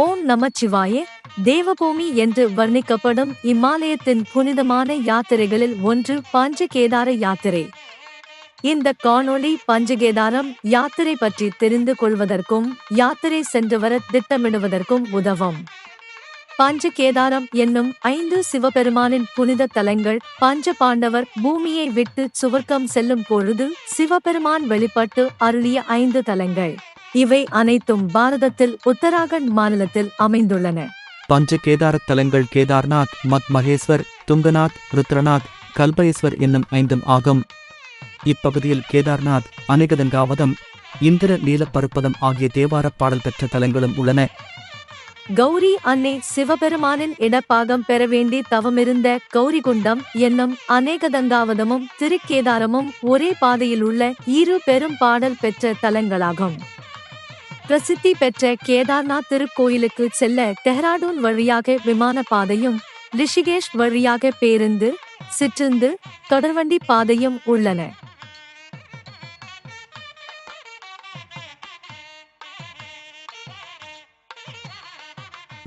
ஓம் நமச்சிவாய தேவபூமி என்று வர்ணிக்கப்படும் இம்மாலயத்தின் புனிதமான யாத்திரைகளில் ஒன்று பஞ்சகேதார யாத்திரை. இந்த காணொளி பஞ்சகேதாரம் யாத்திரை பற்றி தெரிந்து கொள்வதற்கும் யாத்திரை சென்று வர திட்டமிடுவதற்கும் உதவும். பஞ்சகேதாரம் என்னும் ஐந்து சிவபெருமானின் புனித தலங்கள் பஞ்ச பாண்டவர் பூமியை விட்டு சுவர்க்கம் செல்லும் பொழுது சிவபெருமான் வெளிப்பட்டு அருளிய ஐந்து தலங்கள். இவை அனைத்தும் பாரதத்தில் உத்தராகண்ட் மாநிலத்தில் அமைந்துள்ளன. பஞ்ச கேதார தலங்கள் கேதார்நாத் மத் மகேஸ்வர் துங்கநாத் ருத்ரநாத் கல்பேஸ்வர் என்னும் ஐந்தும் ஆகும். இப்பகுதியில் கேதார்நாத் அநேகதங்காவதம் இந்திர நீலப்பருப்பதம் ஆகிய தேவாரப் பாடல் பெற்ற தலங்களும் உள்ளன. கௌரி அன்னை சிவபெருமானின் இடப்பாகம் பெற வேண்டி தவமிருந்த கௌரிகுண்டம் என்னும் அநேகதங்காவதமும் திருக்கேதாரமும் ஒரே பாதையில் உள்ள இரு பெரும் பாடல் பெற்ற தலங்களாகும். பிரசித்தி பெற்ற கேதார்நாத் திருக்கோயிலுக்கு செல்ல டெஹ்ராடூன் வழியாக விமான பாதையும் ரிஷிகேஷ் வழியாக பேருந்து சிற்றுந்து தொடர்வண்டி பாதையும் உள்ளன.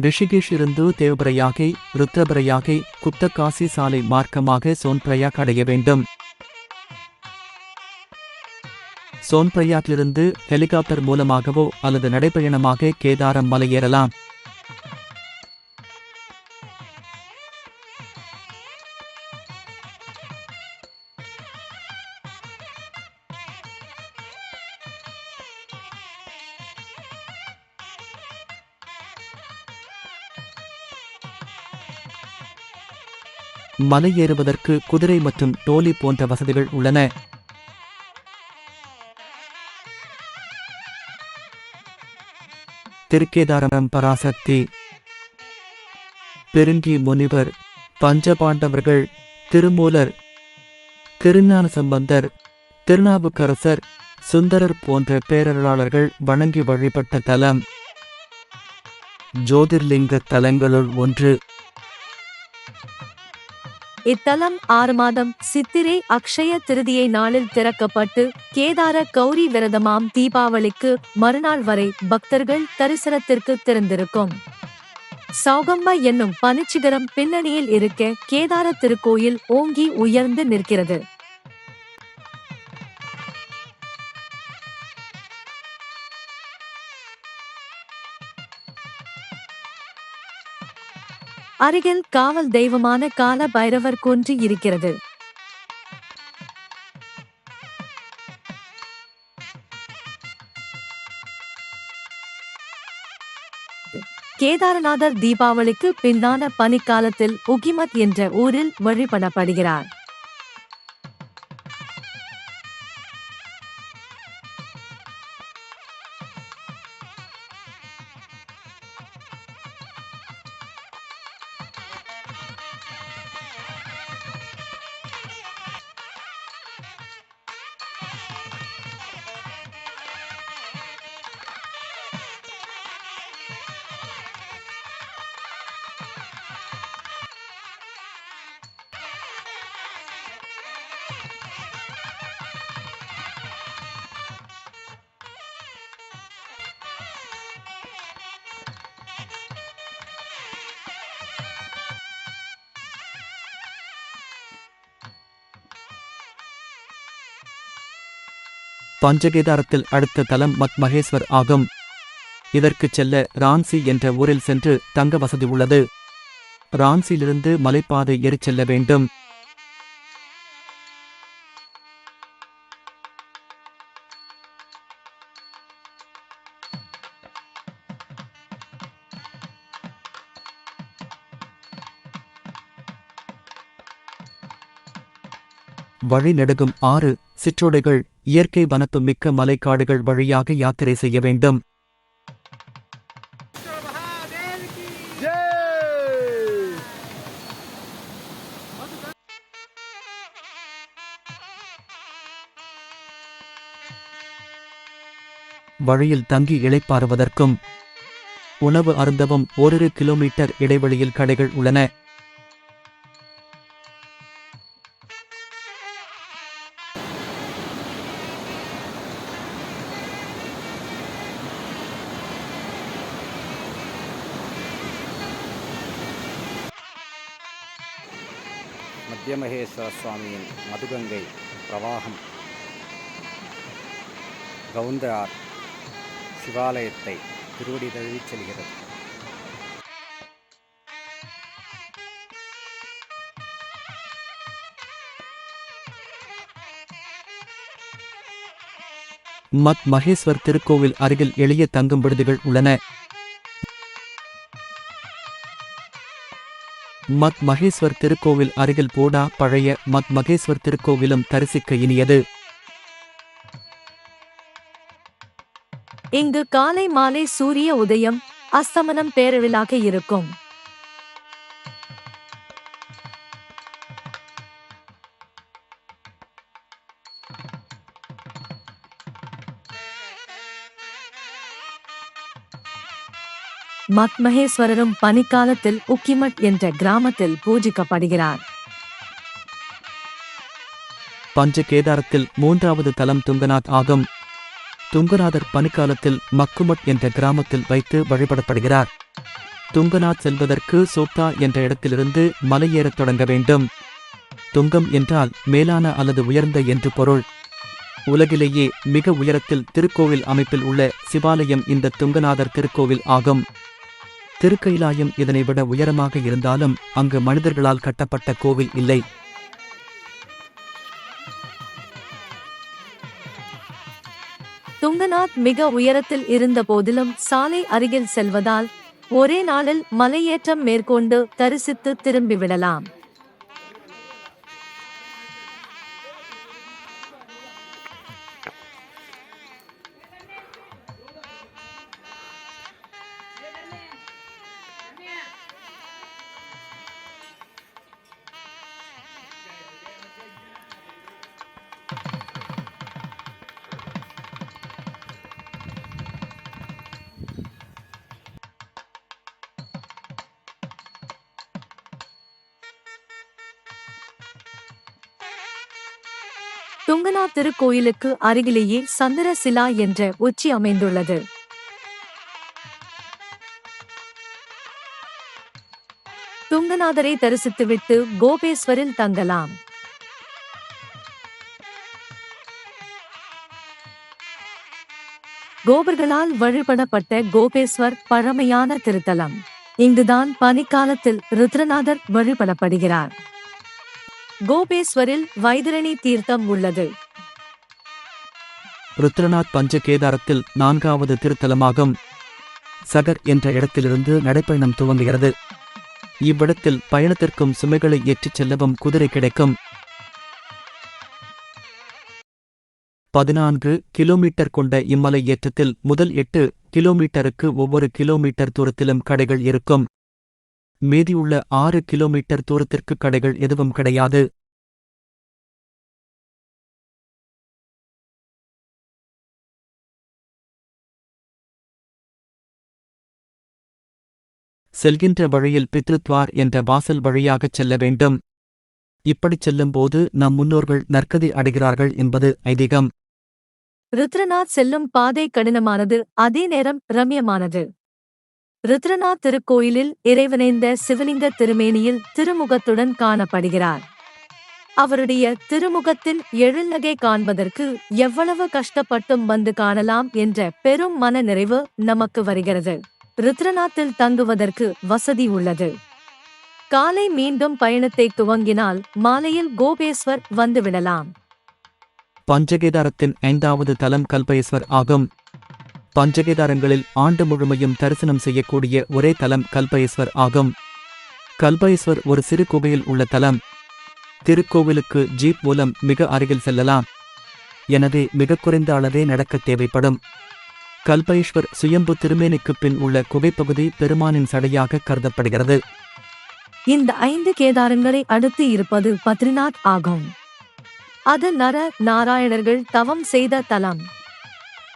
ரிஷிகேஷ் இருந்து தேவபிரயாகை ருத்ரபிரயாகை குப்தகாசி சாலை மார்க்கமாக சோன்பிரயாக் அடைய வேண்டும். சோன்பிரயாக்கிலிருந்து ஹெலிகாப்டர் மூலமாகவோ அல்லது நடைபயணமாக கேதாரம் மலையேறலாம். மலையேறுவதற்கு மலை ஏறுவதற்கு குதிரை மற்றும் டோலி போன்ற வசதிகள் உள்ளன. திருக்கேதாரம் பராசக்தி. பெருங்கி முனிவர் பஞ்சபாண்டவர்கள் திருமூலர் திருஞான சம்பந்தர் திருநாவுக்கரசர் சுந்தரர் போன்ற பேரருளாளர்கள் வணங்கி வழிபட்ட தலம். ஜோதிர்லிங்க தலங்களுள் ஒன்று. இத்தலம் ஆறு மாதம் சித்திரை அக்ஷய திருதியை நாளில் திறக்கப்பட்டு கேதார கௌரி விரதமாம் தீபாவளிக்கு மறுநாள் வரை பக்தர்கள் தரிசனத்திற்கு திறந்திருக்கும். சௌகம்பா என்னும் பனிச்சிகரம் பின்னணியில் இருக்க கேதார திருக்கோயில் ஓங்கி உயர்ந்து நிற்கிறது. அருகில் காவல் தெய்வமான கால பைரவர் குன்று இருக்கிறது. கேதாரநாதர் தீபாவளிக்கு பின்னான பனிக்காலத்தில் உகிமத் என்ற ஊரில் வழிபடப்படுகிறார். பஞ்சகேதாரத்தில் அடுத்த தலம் மத் மகேஸ்வர் ஆகும். இதற்கு செல்ல ரான்சி என்ற ஊரில் சென்று தங்க வசதி உள்ளது. ரான்சியிலிருந்து மலைப்பாதை ஏறிச் செல்ல வேண்டும். வழி நெடுகும் ஆறு சிற்றோடைகள் இயற்கை வனப்பு மிக்க மலைக்காடுகள் வழியாக யாத்திரை செய்ய வேண்டும். வழியில் தங்கி இழைப்பாறுவதற்கும் உணவு அருந்தவும் ஓரிரு கிலோமீட்டர் இடைவெளியில் கடைகள் உள்ளன. மத்தியமகேஸ்வர சுவாமியின் மதுகங்கை பிரவாகம். கவுந்தரார் சிவாலயத்தை திருவடி தழுவிச் செல்கிறது. மத் மகேஸ்வர் திருக்கோவில் அருகில் எளிய தங்கும் விடுதிகள் உள்ளன. மத் மகேஸ்வர் திருக்கோவில் அருகில் போடா பழைய மத் மகேஸ்வர் திருக்கோவிலும் தரிசிக்க இனியது. இங்கு காலை மாலை சூரிய உதயம் அஸ்தமனம் பேரழிலாக இருக்கும். மத்மகேஸ்வரரும் பனிக்காலத்தில் உக்கிமட் என்ற கிராமத்தில் பூஜிக்கப்படுகிறார். பஞ்ச கேதாரத்தில் மூன்றாவது தலம் துங்கநாத் ஆகும். துங்கநாதர் பனிக்காலத்தில் மக்குமட் என்ற கிராமத்தில் வைத்து வழிபடப்படுகிறார். துங்கநாத் செல்வதற்கு சோப்தா என்ற இடத்திலிருந்து மலையேறத் தொடங்க வேண்டும். துங்கம் என்றால் மேலான அல்லது உயர்ந்த என்று பொருள். உலகிலேயே மிக உயரத்தில் திருக்கோவில் அமைப்பில் உள்ள சிவாலயம் இந்த துங்கநாதர் திருக்கோவில் ஆகும். திருக்கைலாயம் இதனை விட உயரமாக இருந்தாலும் அங்கு மனிதர்களால் கட்டப்பட்ட கோவில் இல்லை. துங்கநாத் மிக உயரத்தில் இருந்த போதிலும் சாலை அருகில் செல்வதால் ஒரே நாளில் மலையேற்றம் மேற்கொண்டு தரிசித்து திரும்பிவிடலாம். துங்கநாத் திருக்கோயிலுக்கு அருகிலேயே சந்திரசிலா என்ற உச்சி அமைந்துள்ளது. துங்கநாதரை தரிசித்துவிட்டு கோபேஸ்வரில் தங்கலாம். கோபர்களால் வழிபடப்பட்ட கோபேஸ்வர் பழமையான திருத்தலம். இங்குதான் பனிக்காலத்தில் ருத்ரநாதர் வழிபடப்படுகிறார். கோபேஸ்வரில் வைதரணி தீர்த்தம் உள்ளது. ருத்ரநாத் பஞ்ச கேதாரத்தில் நான்காவது திருத்தலமாகும். சகர் என்ற இடத்திலிருந்து நடைப்பயணம் துவங்குகிறது. இவ்விடத்தில் பயணத்திற்கும் சுமைகளை ஏற்றிச் செல்லவும் குதிரை கிடைக்கும். பதினான்கு கிலோமீட்டர் கொண்ட இம்மலை ஏற்றத்தில் முதல் எட்டு கிலோமீட்டருக்கு ஒவ்வொரு கிலோமீட்டர் தூரத்திலும் கடைகள் இருக்கும். மீதியுள்ள ஆறு கிலோமீட்டர் தூரத்திற்கு கடைகள் எதுவும் கிடையாது. செல்கின்ற வழியில் பித்ருத்வார் என்ற வாசல் வழியாகச் செல்ல வேண்டும். இப்படிச் செல்லும்போது நம் முன்னோர்கள் நற்கதி அடைகிறார்கள் என்பது ஐதீகம். ருத்ரநாத் செல்லும் பாதை கடினமானது அதே நேரம் ரம்யமானது. ருத்ரநாத் திருக்கோயிலில் இறைவனைந்த சிவலிங்க திருமேனியில் திருமுகத்துடன் காணப்படுகிறார். அவருடைய திருமுகத்தின் எழில்நகை காண்பதற்கு எவ்வளவு கஷ்டப்பட்டும் வந்து காணலாம் என்ற பெரும் மன நிறைவு நமக்கு வருகிறது. ருத்ரநாத்தில் தங்குவதற்கு வசதி உள்ளது. காலை மீண்டும் பயணத்தை துவங்கினால் மாலையில் கோபேஸ்வர் வந்துவிடலாம் பஞ்சகேதாரத்தின் ஐந்தாவது தலம் கல்பேஸ்வர் ஆகும். பஞ்சகேதாரங்களில் ஆண்டு முழுமையும் தரிசனம் செய்யக்கூடிய ஒரே தலம் கல்பேஸ்வர் ஆகும். கல்பேஸ்வர் ஒரு சிறு குகையில் உள்ள தலம். திருக்கோவிலுக்கு ஜீப் மூலம் மிக அருகில் செல்லலாம். எனவே மிக குறைந்த அளவே நடக்க தேவைப்படும். கல்பேஸ்வர் சுயம்பு திருமேனுக்கு பின் உள்ள குகைப்பகுதி பெருமானின் சடையாக கருதப்படுகிறது. இந்த ஐந்து கேதாரங்களை அடுத்து இருப்பது பத்ரிநாத் ஆகும். அது நர நாராயணர்கள் தவம் செய்த தலம்.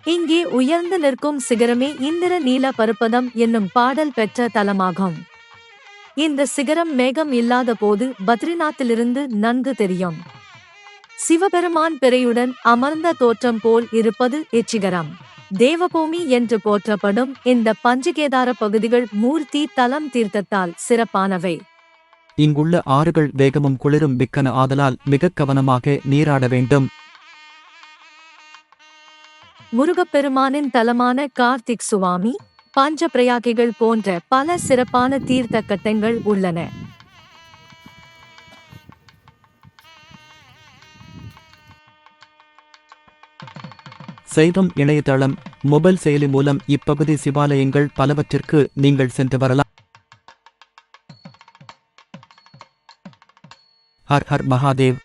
இங்கே உயர்ந்து நிற்கும் சிகரமே இந்திர நீல பருப்பதம் என்னும் பாடல் பெற்ற தலமாகும். இந்த சிகரம் மேகம் இல்லாத போது பத்ரிநாத்திலிருந்து நன்கு தெரியும். சிவபெருமான் பிறையுடன் அமர்ந்த தோற்றம் போல் இருப்பது இச்சிகரம் தேவபூமி என்று போற்றப்படும் இந்த பஞ்சகேதார பகுதிகள் மூர்த்தி தலம் தீர்த்தத்தால் சிறப்பானவை. இங்குள்ள ஆறுகள் வேகமும் குளிரும் மிக்கன ஆதலால் மிக கவனமாக நீராட வேண்டும். முருகப்பெருமானின் தலமான கார்த்திக் சுவாமி பஞ்ச பிரயாகிகள் போன்ற பல சிறப்பான தீர்த்த கட்டங்கள் உள்ளன. சைவம் இணையதளம் மொபைல் செயலி மூலம் இப்பகுதி சிவாலயங்கள் பலவற்றிற்கு நீங்கள் சென்று வரலாம். ஹர் ஹர் மகாதேவ்.